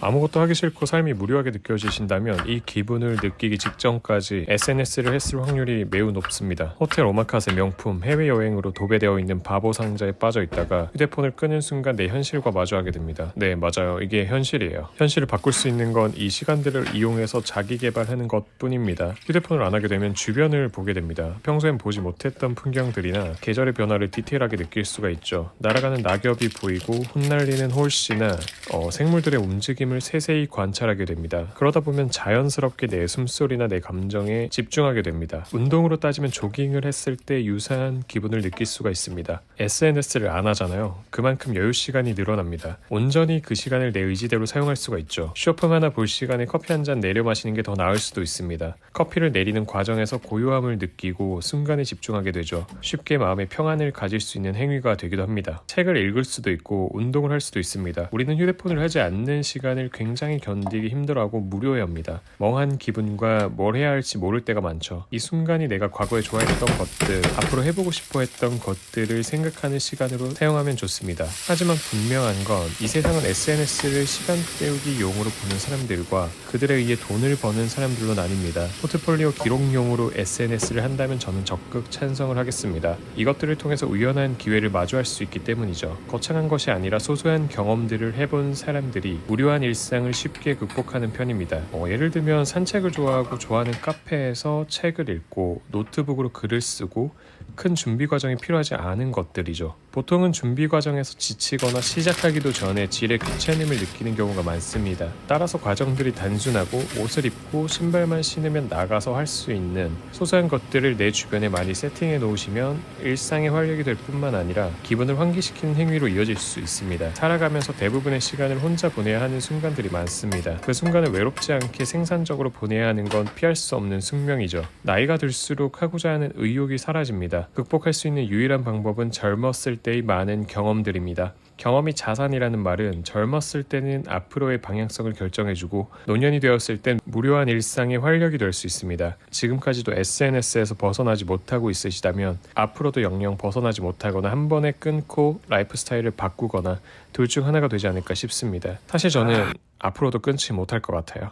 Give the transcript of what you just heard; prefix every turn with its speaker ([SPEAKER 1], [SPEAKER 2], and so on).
[SPEAKER 1] 아무것도 하기 싫고 삶이 무료하게 느껴지신다면 이 기분을 느끼기 직전까지 SNS를 했을 확률이 매우 높습니다. 호텔 오마카세 명품 해외여행으로 도배되어 있는 바보 상자에 빠져 있다가 휴대폰을 끄는 순간 내 현실과 마주하게 됩니다. 네, 맞아요. 이게 현실이에요. 현실을 바꿀 수 있는 건 이 시간들을 이용해서 자기 개발하는 것 뿐입니다. 휴대폰을 안 하게 되면 주변을 보게 됩니다. 평소엔 보지 못했던 풍경들이나 계절의 변화를 디테일하게 느낄 수가 있죠. 날아가는 낙엽이 보이고 흩날리는 홀씨나 어, 생물들의 움직임 을 세세히 관찰하게 됩니다. 그러다 보면 자연스럽게 내 숨소리나 내 감정에 집중하게 됩니다. 운동으로 따지면 조깅을 했을 때 유사한 기분을 느낄 수가 있습니다. SNS를 안 하잖아요. 그만큼 여유 시간이 늘어납니다. 온전히 그 시간을 내 의지대로 사용할 수가 있죠. 쇼핑 하나 볼 시간에 커피 한 잔 내려 마시는 게 더 나을 수도 있습니다. 커피를 내리는 과정에서 고요함을 느끼고 순간에 집중하게 되죠. 쉽게 마음의 평안을 가질 수 있는 행위가 되기도 합니다. 책을 읽을 수도 있고 운동을 할 수도 있습니다. 우리는 휴대폰을 하지 않는 시간 을 굉장히 견디기 힘들어하고 무료해합니다. 멍한 기분과 뭘 해야 할지 모를 때가 많죠. 이 순간이 내가 과거에 좋아했던 것들, 앞으로 해보고 싶어 했던 것들을 생각하는 시간으로 사용하면 좋습니다. 하지만 분명한 건 이 세상은 SNS를 시간 때우기 용으로 보는 사람들과 그들에 의해 돈을 버는 사람들로 나뉩니다. 포트폴리오 기록용으로 SNS를 한다면 저는 적극 찬성을 하겠습니다. 이것들을 통해서 우연한 기회를 마주할 수 있기 때문이죠. 거창한 것이 아니라 소소한 경험들을 해본 사람들이 무료한 일 상을 쉽게 극복하는 편입니다. 어, 예를 들면 산책을 좋아하고 좋아하는 카페에서 책을 읽고 노트북으로 글을 쓰고 큰 준비 과정이 필요하지 않은 것들이죠. 보통은 준비 과정에서 지치거나 시작하기도 전에 질의 귀차님을 느끼는 경우가 많습니다. 따라서 과정들이 단순하고 옷을 입고 신발만 신으면 나가서 할 수 있는 소소한 것들을 내 주변에 많이 세팅해 놓으시면 일상의 활력이 될 뿐만 아니라 기분을 환기시키는 행위로 이어질 수 있습니다. 살아가면서 대부분의 시간을 혼자 보내야 하는 순간들이 많습니다. 그 순간을 외롭지 않게 생산적으로 보내야 하는 건 피할 수 없는 숙명이죠. 나이가 들수록 하고자 하는 의욕이 사라집니다. 극복할 수 있는 유일한 방법은 젊었을 때의 많은 경험들입니다. 경험이 자산이라는 말은 젊었을 때는 앞으로의 방향성을 결정해주고 노년이 되었을 땐 무료한 일상의 활력이 될 수 있습니다. 지금까지도 SNS에서 벗어나지 못하고 있으시다면 앞으로도 영영 벗어나지 못하거나 한 번에 끊고 라이프 스타일을 바꾸거나 둘 중 하나가 되지 않을까 싶습니다. 사실 저는 앞으로도 끊지 못할 것 같아요.